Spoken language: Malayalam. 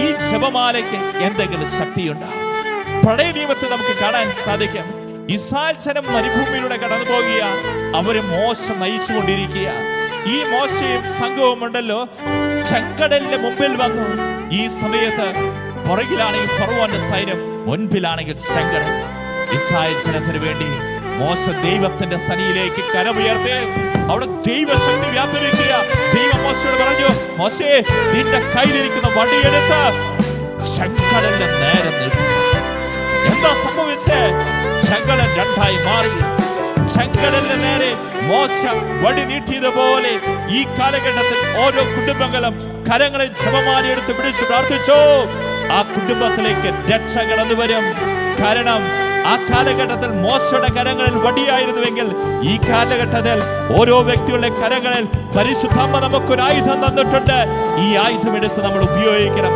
ഈ ജപമാലയ്ക്ക് എന്തെങ്കിലും ശക്തിയുണ്ടോ? പഴയ നിയമത്തെ നമുക്ക് കാണാൻ സാധിക്കും. ഇസ്രായേൽ ജനം മരുഭൂമിയിലൂടെ കടന്നു പോകുക അവർ മോശം നയിച്ചു കൊണ്ടിരിക്കുക ഈ മോശയും സംഘവും ഉണ്ടല്ലോ. ചെങ്കടലിന്റെ മുമ്പിൽ വന്നു. ഈ സമയത്ത് പുറകിലാണെങ്കിൽ ഫറവോന്റെ സൈന്യം മുൻപിലാണെങ്കിൽ ചെങ്കടൽ. ഇസ്രായേൽ ജനത്തിന് വേണ്ടി മോശ ദൈവത്തിന്റെ സനിയിലേക്ക് കരമുയർത്തി അവിടെ ദൈവശക്തി വ്യാപരിക്കുക. മോശേ നിന്റെ കയ്യിലിരിക്കുന്ന വടിയെടുത്ത് ചെങ്കടലിന്റെ നേരെ നീട്ടുക എന്താ സംഭവിച്ചേ? ചെങ്കടൽ രണ്ടായി മാറി. ശങ്കരന്റെ നേരെ മോശ വടി നീട്ടിയതുപോലെ ഈ കാലഘട്ടത്തിൽ ഓരോ കുടുംബങ്ങളും കരങ്ങളെ ജപമാരി എടുത്ത് പിടിച്ച് പ്രാർത്ഥിച്ചോ. ആ കുടുംബത്തിലേക്ക് രക്ഷ കടന്നു വരും. കാരണം ആ കാലഘട്ടത്തിൽ മോശയുടെ കരങ്ങളിൽ വടിയായിരുന്നുവെങ്കിൽ ഈ കാലഘട്ടത്തിൽ ഓരോ വ്യക്തികളുടെ കരങ്ങളിൽ പരിശുദ്ധമ്മ നമുക്കൊരു ആയുധം തന്നിട്ടുണ്ട്. ഈ ആയുധം എടുത്ത് നമ്മൾ ഉപയോഗിക്കണം.